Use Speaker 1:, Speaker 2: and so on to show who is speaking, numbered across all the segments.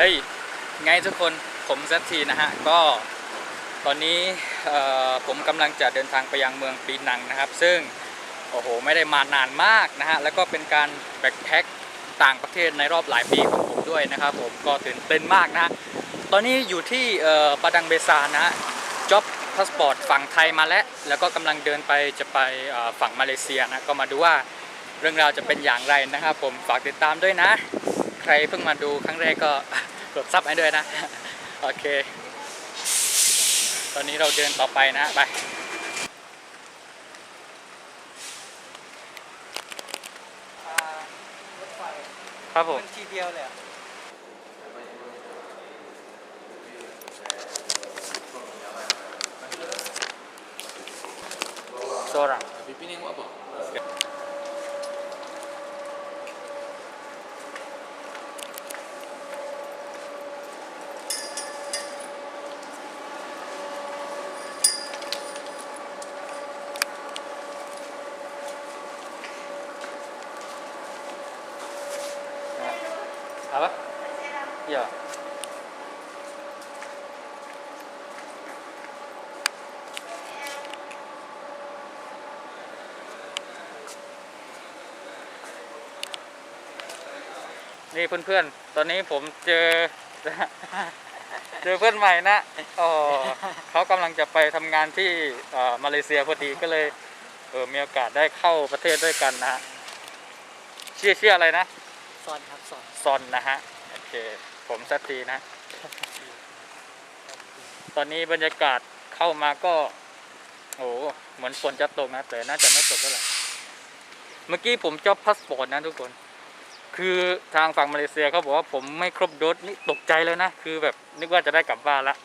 Speaker 1: เฮ้ย ไงทุกคนผมสักทีนะฮะ ก็ตอนนี้ผมกำลังจะเดินทางไปยังเมืองปีนังนะครับ ซึ่ง โอ้โห ไม่ได้มานานมากนะฮะ แล้วก็เป็นการแบ็คแพ็คต่างประเทศในรอบหลายปีของผมด้วยนะครับผมก็ตื่นเต้นมากนะฮะตอนนี้อยู่ที่ปาดังเบซานะฮะจ็อบพาสปอร์ตฝั่งไทยมาแล้ว แล้วก็กำลังเดินไปจะไปฝั่งมาเลเซียนะ ก็มาดูว่าเรื่องราวจะเป็นอย่างไรนะครับผมฝากติดตามด้วยนะ ใครเพิ่งมาดูครั้งแรกก็กดซับให้ด้วยนะ โอเค ตอนนี้เราเดินต่อไปนะไปครับผม
Speaker 2: ทีเดียวเลยอะ
Speaker 1: seorang
Speaker 3: Pimpin
Speaker 1: นี่เพื่อนๆ ตอนนี้ผมเจอ เจอเพื่อนใหม่นะอ๋อเขากำลังจะไปทำงานที่เอ่อมาเลเซียพอดีก็เลยเออมีโอกาสได้เข้าประเทศด้วยกันนะฮะชื่อชื่ออะไรนะ
Speaker 2: ซอนครับซอน
Speaker 1: ซอนนะฮะโอเคผมสักทีนะ ตอนนี้บรรยากาศเข้ามาก็โอ้โหเหมือนฝนจะตกนะแต่น่าจะไม่ตกแล้วแหละเมื่อกี้ผมจอบพาสปอร์ตนะทุกคน คือทางฝั่งมาเลเซียเขาบอกว่าผมไม่ครบโดสนี่ตกใจเลยนะ คือแบบนึกว่าจะได้กลับบ้านละ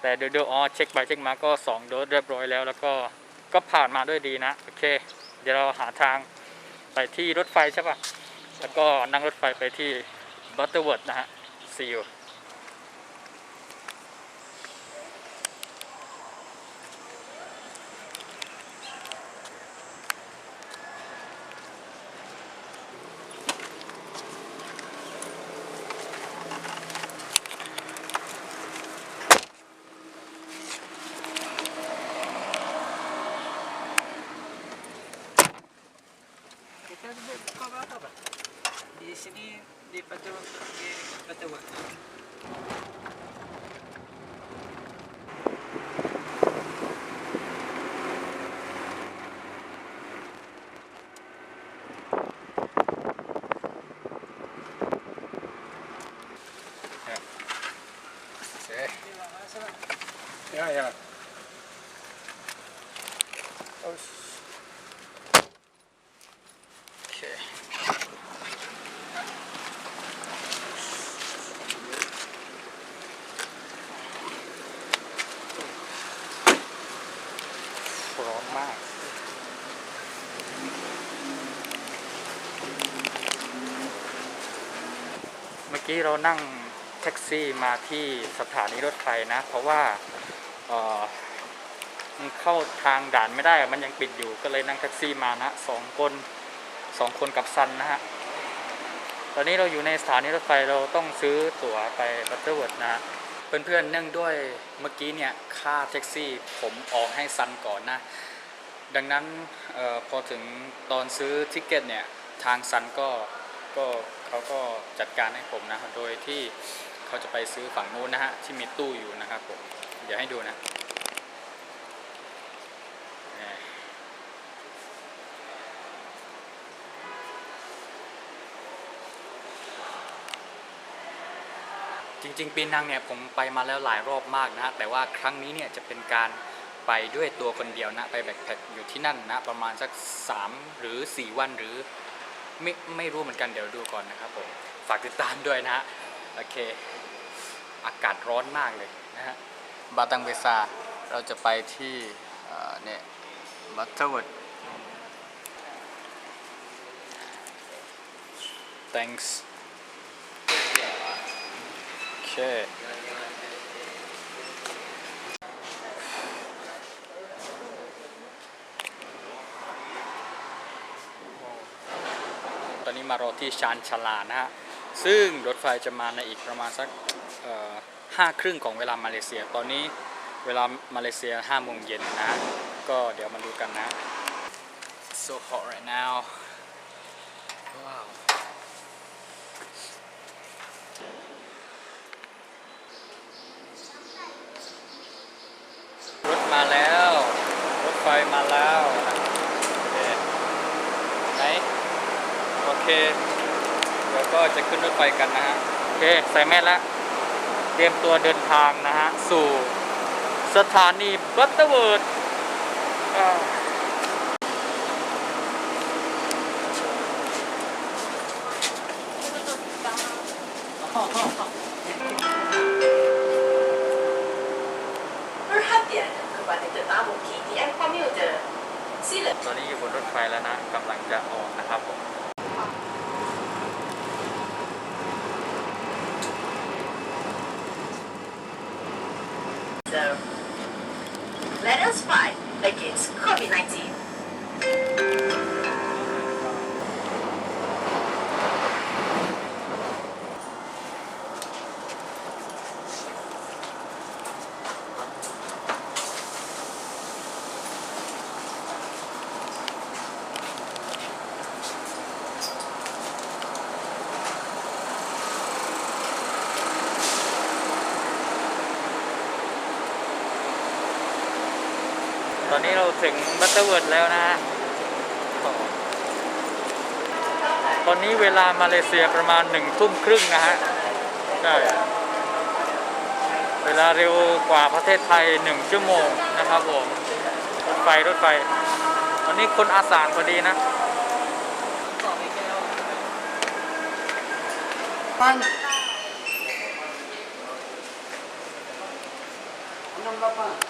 Speaker 1: แต่เดี๋ยวเดี๋ยวอ๋อเช็คไปเช็คมาก็สองโดสเรียบร้อยแล้ว แล้วก็ก็ผ่านมาด้วยดีนะ โอเค เดี๋ยวเราหาทางไปที่รถไฟใช่ปะแล้วก็นั่งรถไฟไปที่บัตเตอร์เวิร์ดนะฮะซีอู the work. Ja, ja. Aus. Okay. Oh, กี้เรานั่งแท็กซี่มาที่สถานีรถไฟนะ เพราะว่าเออมันเข้าทางด่านไม่ได้ มันยังปิดอยู่ก็เลยนั่งแท็กซี่มานะสองคนสองคนกับซันนะฮะตอนนี้เราอยู่ในสถานีรถไฟเราต้องซื้อตั๋วไปบัตเตอร์เวิร์ดนะเพื่อนๆเนื่องด้วยเมื่อกี้เนี่ยค่าแท็กซี่ผมออกให้ซันก่อนนะ ดังนั้นออพอถึงตอนซื้อทิกเก็ตเนี่ยทางซันก็ก็ เขาก็จัดการให้ผมนะโดยที่เขาจะไปซื้อฝั่งนู้นนะฮะที่มีตู้อยู่นะครับผมเดี๋ยวให้ดูนะจริงๆปีนังเนี่ยผมไปมาแล้วหลายรอบมากนะฮะแต่ว่าครั้งนี้เนี่ยจะเป็นการไปด้วยตัวคนเดียวนะไปแบ็คแพ็คอยู่ที่นั่นนะประมาณสัก 3 หรือ 4 วันหรือ ไม่ไม่รู้เหมือนกันเดี๋ยวดูก่อนนะครับผมฝากติดตามด้วยนะฮะโอเค อากาศร้อนมากเลยนะฮะบาตังเบซาเราจะไปที่เนี่ยบัตเทอร์เวิร์ด thanks โอเค ตอนนี้มารอที่ชานชาลานะฮะซึ่งรถไฟจะมาในอีกประมาณสักห้าครึ่งของเวลามาเลเซีย ตอนนี้เวลามาเลเซียห้าโมงเย็นนะ ก็เดี๋ยวมาดูกันนะ so hot right now wow รถมาแล้ว รถไฟมาแล้วนะโอเคไหน โอ เคเดี๋ยวก็จะขึ้นรถไฟกันนะฮะโอเคใส่แมสแล้วเตรียมตัวเดินทางนะฮะ สู่สถานีบัตเตอร์เวิร์ด
Speaker 4: So, let us fight against COVID-19.
Speaker 1: ตอนนี้เราถึงบัตเตอร์เวิร์ดแล้วนะฮะตอนนี้เวลามาเลเซียประมาณหนึ่งทุ่มครึ่งนะฮะใช่เวลาเร็วกว่าประเทศไทยหนึ่งชั่วโมงนะครับผมรถไฟรถไฟตอนนี้คนอาสานพอดีนะ Ini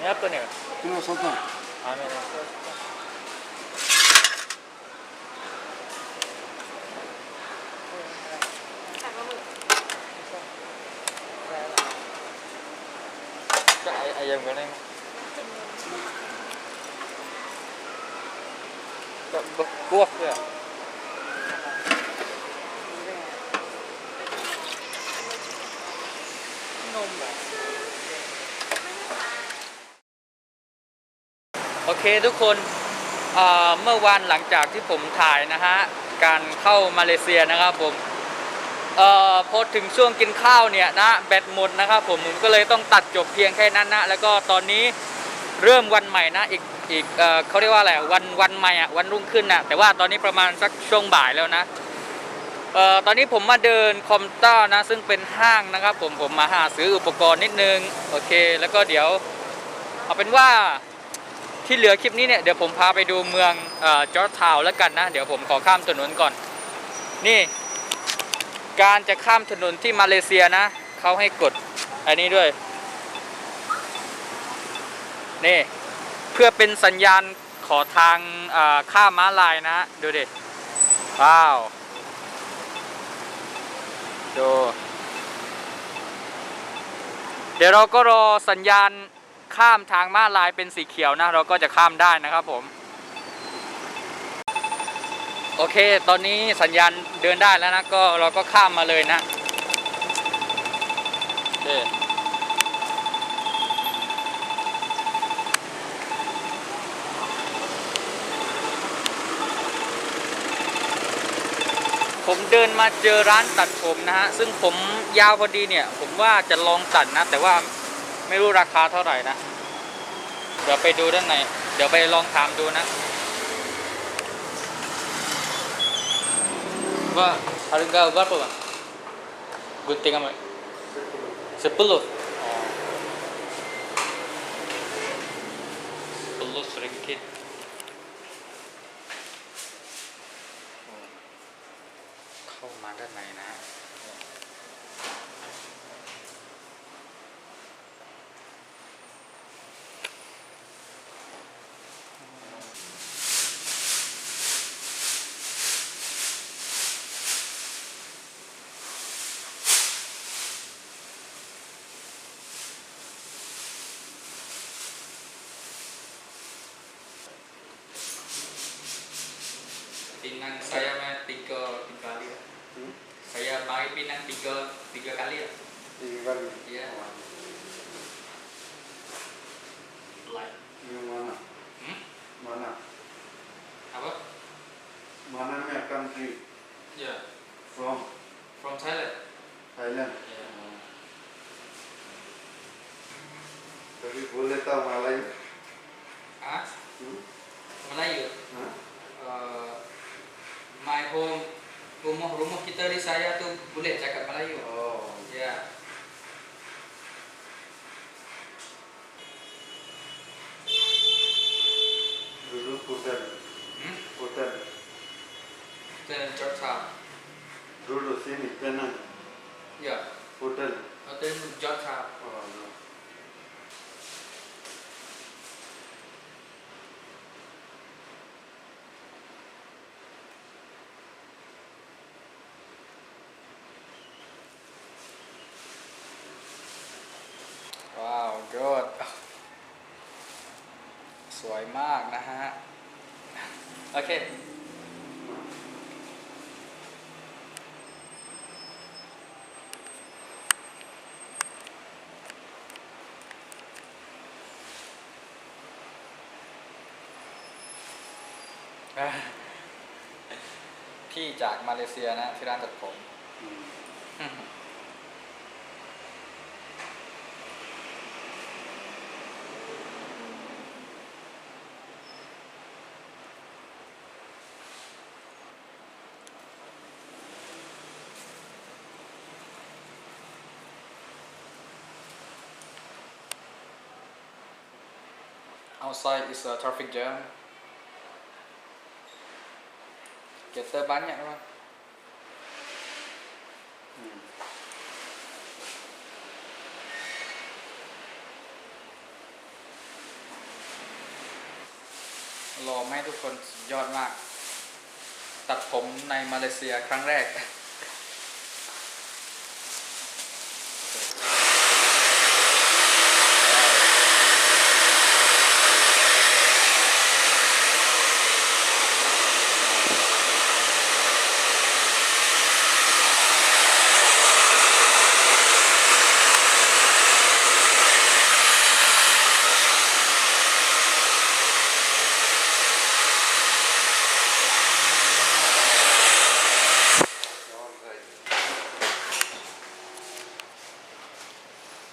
Speaker 1: Nè ấp
Speaker 3: nè. Nó
Speaker 1: sốt nè. À nè. Cái ayam cái này. Bật cuốc kìa. ทุกคนเมื่อวันหลังจากที่ผมถ่ายนะฮะการเข้ามาเลเซียนะครับผมเอ่อพอถึงช่วงกินข้าวเนี่ยนะแบตหมดนะครับผมผมก็เลยต้องตัดจบเพียงแค่นั้นนะแล้วก็ตอนนี้เริ่มวันใหม่นะอีกอีกเอ่อเขาเรียกว่าอะไรวันวันใหม่อะวันรุ่งขึ้นนะแต่ว่าตอนนี้ประมาณสักช่วงบ่ายแล้วนะเอ่อตอนนี้ผมมาเดินคอมต้านะซึ่งเป็นห้างนะครับ ผมผมมาหาซื้ออุปกรณ์นิดนึงโอเค แล้วก็เดี๋ยวเอาเป็นว่า ที่เหลือคลิปนี้เนี่ยเดี๋ยวผมพาไปดูเมืองจอร์จทาวน์แล้วกันนะ เดี๋ยวผมขอข้ามถนนก่อน นี่ การจะข้ามถนนที่มาเลเซียนะเขาให้กดอันนี้ด้วย นี่ เพื่อเป็นสัญญาณขอทางข้ามม้าลายนะ ดูดิว้าวดูเดี๋ยวเราก็รอสัญญาณ ข้ามทางม้าลายเป็นสีเขียวนะ เราก็จะข้ามได้นะครับผม โอเค ตอนนี้สัญญาณเดินได้แล้วนะ ก็เราก็ข้ามมาเลยนะโอเคผมเดินมาเจอร้านตัดผมนะฮะ ซึ่งผมยาวพอดีเนี่ย ผมว่าจะลองตัดนะ แต่ว่าไม่รู้ราคาเท่าไหร่นะ ดี๋ยวไปดูด้านใน เดี๋ยวไปลองถามดูนะ ว่าอาริกาบาร์ปะกุนติกามะสิบปุลล์ปุลล์สริกิต เข้ามาด้านในนะ Pinang saya mah tiga tiga kali. ya.
Speaker 3: Hmm?
Speaker 1: Saya mari Pinang tiga tiga kali ya.
Speaker 3: Tiga kali.
Speaker 1: Iya. Like.
Speaker 3: Yang mana?
Speaker 1: Hmm?
Speaker 3: Mana?
Speaker 1: Apa?
Speaker 3: Mana nya country?
Speaker 1: Yeah.
Speaker 3: From
Speaker 1: From Thailand.
Speaker 3: Thailand.
Speaker 1: Yeah.
Speaker 3: Tapi boleh tahu Melayu?
Speaker 1: Ah,
Speaker 3: Hmm?
Speaker 1: Melayu.
Speaker 3: Hah?
Speaker 1: Uh, my home. Rumah-rumah kita di saya tuh boleh cakap Good สวยมากนะฮะ โอเค พี่จากมาเลเซียนะ ที่ร้านตัดผม Outside is a traffic jam. Kita banyak kan.
Speaker 3: Hmm.
Speaker 1: รอให้ทุกคนสุดยอดมาก ตัดผมในมาเลเซียครั้งแรก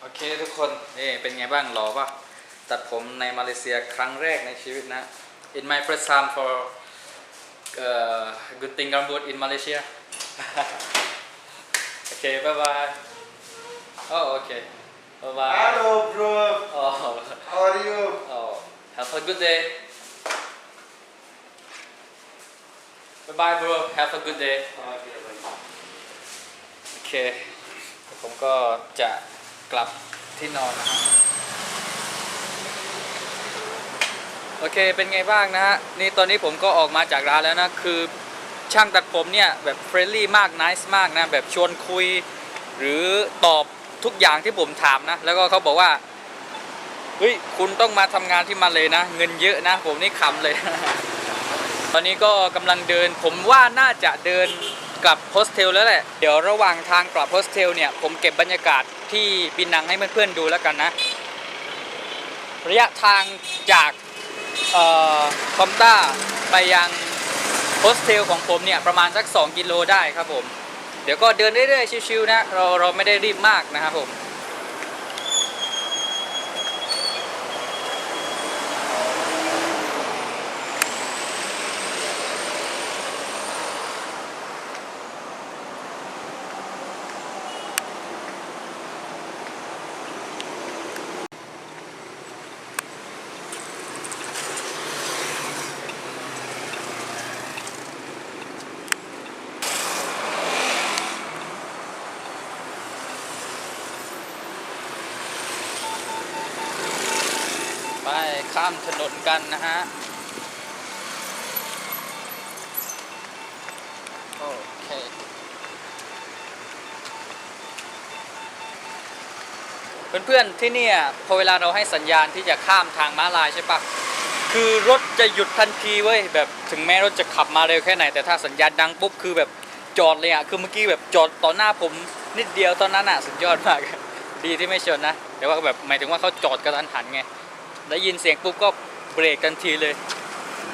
Speaker 1: โอเคทุกคนนี่เป็นไงบ้างหล่อปะตัดผมในมาเลเซียครั้งแรกในชีวิตนะ In my first time for uh, good thing rambut in Malaysia โอเค bye bye โอ้โอเค bye bye
Speaker 3: Hello, bro.
Speaker 1: โอ้
Speaker 3: How are you?
Speaker 1: โอ้ have a good day bye bye bro have a good day
Speaker 3: Okay, bye.
Speaker 1: โอเคผมก็จะ กลับที่นอนนะฮะโอเคเป็นไงบ้างนะฮะนี่ตอนนี้ผมก็ออกมาจากร้านแล้วนะ คือช่างตัดผมเนี่ยแบบเฟรนลี่มากน c e มากนะ แบบชวนคุย หรือตอบทุกอย่างที่ผมถามนะ แล้วก็เขาบอกว่าเฮ้ยคุณต้องมาทำงานที่มาเลยนะ เงินเยอะนะ ผมนี่ขำเลย ตอนนี้ก็กำลังเดิน ผมว่าน่าจะเดิน กลับโฮสเทลแล้วแหละ เดี๋ยวระหว่างทางกลับโฮสเทลเนี่ย ผมเก็บบรรยากาศที่บินนังให้เพื่อนๆดูแล้วกันนะ ระยะทางจากออคอมต้าไปยังโฮสเทลของผมเนี่ย ประมาณสัก 2 กิโลได้ครับผม เดี๋ยวก็เดินเรื่อยๆ ชิวๆนะ เราเราไม่ได้รีบมากนะครับผม ไป ข้ามถนนกันนะฮะ โอเคเพื่อนๆที่เนี่ยพอเวลาเราให้สัญญาณที่จะข้ามทางม้าลายใช่ปะคือรถจะหยุดทันทีเว้ยแบบถึงแม้รถจะขับมาเร็วแค่ไหน แต่ถ้าสัญญาณดังปุ๊บคือแบบจอดเลยอะคือเมื่อกี้แบบจอดต่อหน้าผมนิดเดียวตอนนั้นอะสุดยอดมาก ดีที่ไม่ชนนะ แต่ว่าแบบหมายถึงว่าเขาจอดกระทันหันไง ได้ยินเสียงปุ๊บก็เบรกทันทีเลย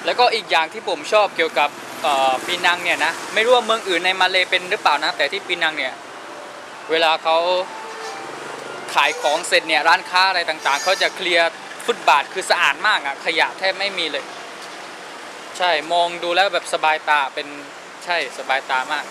Speaker 1: แล้วก็อีกอย่างที่ผมชอบเกี่ยวกับปีนังเนี่ยนะไม่รู้ว่าเมืองอื่นในมาเลเป็นหรือเปล่านะแต่ที่ปีนังเนี่ยเวลาเขาขายของเสร็จเนี่ยร้านค้าอะไรต่างๆเขาจะเคลียร์ฟุตบาทคือสะอาดมากอะขยะแทบไม่มีเลย ใช่มองดูแล้วแบบสบายตาเป็นใช่สบายตามาก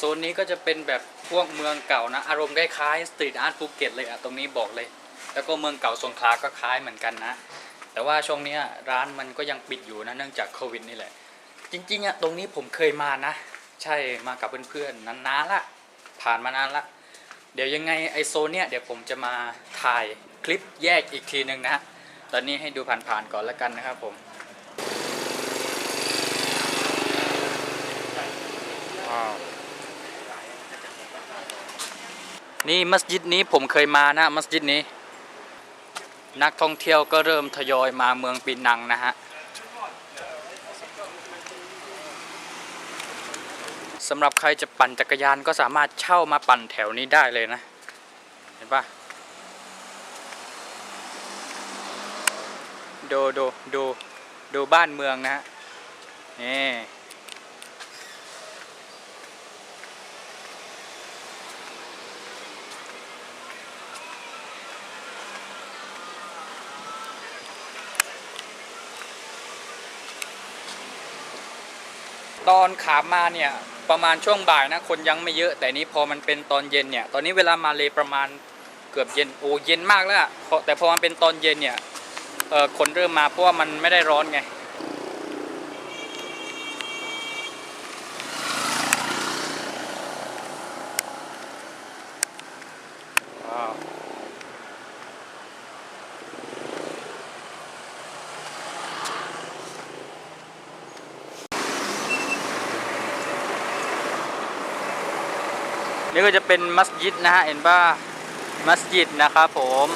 Speaker 1: โซนนี้ก็จะเป็นแบบพวกเมืองเก่านะ อารมณ์คล้ายๆสตรีทอาร์ตภูเก็ตเลยอะตรงนี้บอกเลย แล้วก็เมืองเก่าสงขลาก็คล้ายเหมือนกันนะ แต่ว่าช่วงนี้ร้านมันก็ยังปิดอยู่นะเนื่องจากโควิดนี่แหละ จริงๆอะตรงนี้ผมเคยมานะ ใช่มากับเพื่อนๆนานๆละผ่านมานานละ เดี๋ยวยังไงไอโซนเนี้ยเดี๋ยวผมจะมาถ่ายคลิปแยกอีกทีหนึ่งนะฮะตอนนี้ให้ดูผ่านๆก่อนแล้วกันนะครับผมว้าว นี่มัสยิดนี้ผมเคยมานะมัสยิดนี้ นักท่องเที่ยวก็เริ่มทยอยมาเมืองปีนังนะฮะสำหรับใครจะปั่นจักรยานก็สามารถเช่ามาปั่นแถวนี้ได้เลยนะ เห็นปะดูดูดูดูบ้านเมืองนะฮะนี่ ตอนขามาเนี่ยประมาณช่วงบ่ายนะคนยังไม่เยอะ แต่นี้พอมันเป็นตอนเย็นเนี่ยตอนนี้เวลามาเลยประมาณเกือบเย็นโอ้เย็นมากแล้วแต่พอมันเป็นตอนเย็นเนี่ยคนเริ่มมาเพราะว่ามันไม่ได้ร้อนไง นี่ก็จะเป็นมัสยิดนะฮะเห็นป่ะมัสยิดนะครับผม